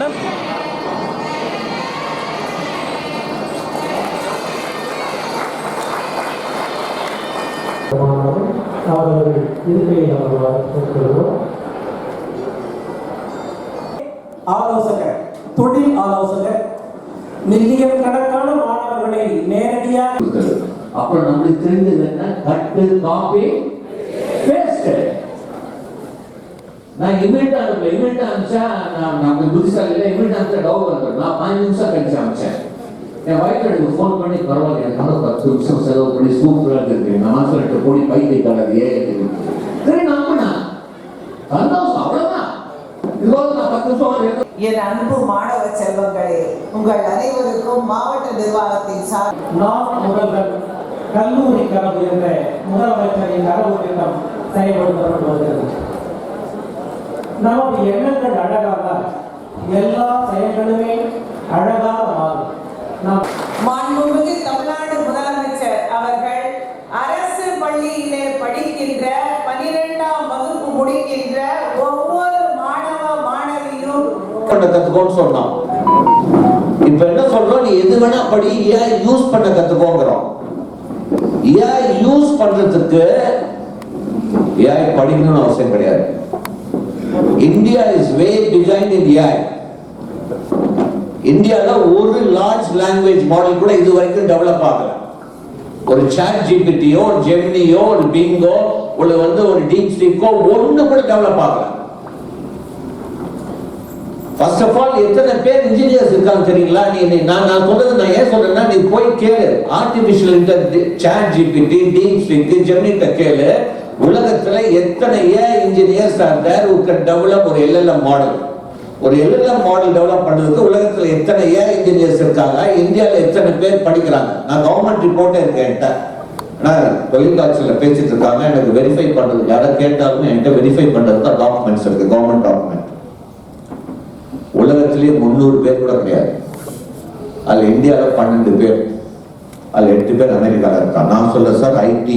Madam மாணவர்கள் அவர்கள் இருக்கையை ஆலோசகர் தொழில் ஆலோசகர் மில்லியன் கணக்கான மாணவர்களை நேரடியாக. அப்புறம் நம்மளுக்கு தெரிஞ்சது என்ன கட்டு காப்பி பேஸ்ட் நான் இமெயில் அனுப்பல இமெயில் அனுப்பிச்சா நான் நம்ம புத்திசாலியில் இமெயில் அனுப்பிச்சா டவுட் வந்துடும் நான் பதினஞ்சு நிமிஷம் கழிச்சு அனுப்பிச்சேன். என் ஒய்ஃப் எனக்கு ஃபோன் பண்ணி பரவாயில்ல எனக்கு பத்து நிமிஷம் செலவு பண்ணி சூப்பராக இருக்கு. நான் மாசம் ரெண்டு கோடி பைத்திய கலர் ஏ சரி நம்பினா சந்தோஷம் அவ்வளவுதான். இதுவாக நான் பத்து நிமிஷம் என் அன்பு மாணவ செல்வங்களே உங்கள் அனைவருக்கும் மாவட்ட நிர்வாகத்தின் சார் நாம் முதல்வர் கல்லூரி கனவு என்ற முதலமைச்சரின் கனவு திட்டம் செயல்படுத்தப்பட்டு வருகிறது. நமது எண்ணங்கள் அழகாக எல்லா செயல்களுமே அழகாக மாறும். மாண்புமிகு தமிழ்நாடு முதலமைச்சர் அவர்கள் அரசு பள்ளியிலே படிக்கின்ற பனிரெண்டாம் வகுப்பு முடிக்கின்ற ஒவ்வொரு மாணவ மாணவியும் பண்ண கத்துக்கோன்னு சொன்னோம் இப்ப என்ன சொல்றோம்? நீ எது வேணா படி ஏன் யூஸ் பண்ண கத்துக்கோங்கிறோம். ஏன் யூஸ் பண்றதுக்கு ஏன் படிக்கணும்னு அவசியம் கிடையாது. India is way design in AI இந்தியால ஒரு லார்ஜ் லாங்குவேஜ் மாடல் கூட இது வரைக்கும் டெவலப் ஆகல. ஒரு சாட் ஜிபிடியோ ஒரு ஜெமினியோ ஒரு பிங்கோ உள்ள வந்து ஒரு டீப் ஸ்லீக்கோ ஒண்ணு கூட டெவலப் ஆகல. ஃபர்ஸ்ட் ஆஃப் ஆல் எத்தனை பேர் இன்ஜினியர்ஸ் இருக்காங்க தெரியுங்களா? நீ நான் நான் சொல்றது நான் ஏன் சொல்றேன்னா நீ போய் கேளு. Artificial inter chat GPT DeepSeek ஜெமினிட்ட கேளு. உலகத்துல எத்தனை A engineers are there who ஒரு எல்எல்எம் மாடல் ஒரு எல்எல்எம் மாடல் டெவலப் பண்றதுக்கு உலகத்துல எத்தனை ஏ இன்ஜினியர்ஸ் இருக்காங்க? இந்தியால எத்தனை பேர் படிக்கிறாங்க? நான் கவர்மெண்ட் ரிப்போர்ட்டே இருக்கேன் என்கிட்ட. ஆனால் தொழிற்காட்சியில் பேசிட்டு இருக்காங்க. எனக்கு வெரிஃபை பண்றது யாரை கேட்டாலும் என்கிட்ட வெரிஃபை பண்றதுக்கு டாக்குமெண்ட்ஸ் இருக்கு கவர்மெண்ட் டாக்குமெண்ட் உலகத்திலேயே முந்நூறு பேர் கூட கிடையாது. அதுல இந்தியாவில் பன்னெண்டு பேர். அதுல எட்டு பேர் அமெரிக்கால இருக்காங்க. நான் சொல்ல sir IT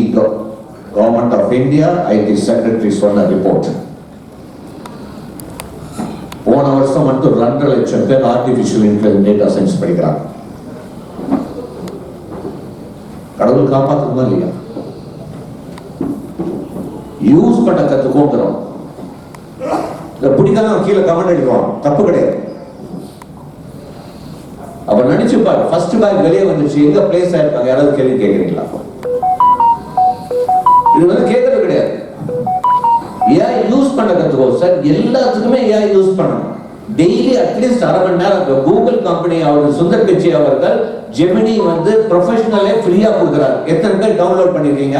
government of India IT secretary சொன்ன ரிப்போர்ட் போன வருஷம் மட்டும் ரெண்டு லட்சம் பேர் ஆர்டிபிஷியல் இன்டெலிஜென்ஸ் டேட்டா சயின்ஸ் படிக்கிறாங்க. கடவுள் காப்பாத்துமா இல்லையா? யூஸ் பண்ண கத்துக்கோங்கிறோம் இதை பிடிக்காம கீழே கமெண்ட் அடிக்குவான் தப்பு கிடையாது. அப்ப நினைச்சு பாரு ஃபர்ஸ்ட் பேக் வெளியே வந்துச்சு. எங்க பிளேஸ் ஆயிருப்பாங்க யாராவது கேள்வி கேட்கறீங்களா? இது வந்து கேட்கறது கிடையாது. ஏன் யூஸ் பண்ண கத்துக்கோ. சார் எல்லாத்துக்குமே ஏன் யூஸ் பண்ணணும். டெய்லி அட்லீஸ்ட் அரை மணி நேரம் கூகுள் கம்பெனி அவர் சுந்தர் பிச்சை அவர்கள் ஜெமினி வந்து ப்ரொஃபஷனலே ஃப்ரீயா கொடுக்குறாரு. எத்தனை பேர் டவுன்லோட் பண்ணிருக்கீங்க?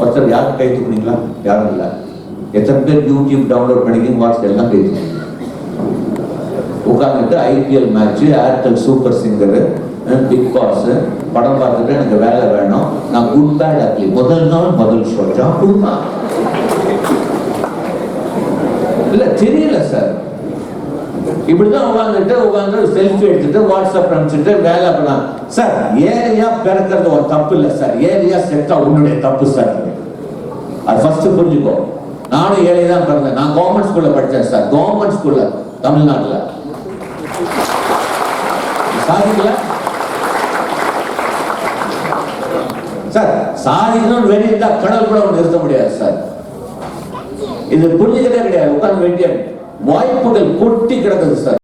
ஒருத்தர் யாரும் கை தூக்குனீங்களா? யாரும் இல்லை. எத்தனை பேர் யூடியூப் டவுன்லோட் பண்ணிக்கிங்க வாட்ஸ்அப் எல்லாம் கை உட்காந்துட்டு IPL match Airtel super singer Bigg Boss படம் பார்த்துட்டு எனக்கு வேலை வேணும். நான் குட் பேட் அக்லி முதல் நாள் முதல் சொல்றேன். குடுமா இல்ல தெரியல சார் இப்படிதான் உட்காந்துட்டு உட்காந்து செல்ஃபி எடுத்துட்டு வாட்ஸ்அப் அனுப்பிச்சுட்டு வேலை பண்ணலாம் சார் ஏரியா பிறக்கிறது ஒரு தப்பு இல்லை சார் ஏரியா செட்டா உன்னுடைய தப்பு சார் அது ஃபர்ஸ்ட் புரிஞ்சுக்கோ. நானும் ஏழை தான் பிறந்தேன். நான் கவர்மெண்ட் ஸ்கூல்ல படித்தேன் சார் கவர்மெண்ட் ஸ்கூல்ல தமிழ்நாட்டில். சாதிக்கல? சார் சாதிக்கணும்னு வெளியே தான் கடல் கூட ஒன்று நிறுத்த முடியாது சார் இது புரிஞ்சுக்கிறதே கிடையாது. உட்கார்ந்து வேண்டிய வாய்ப்புகள் கொட்டி கிடக்குது சார்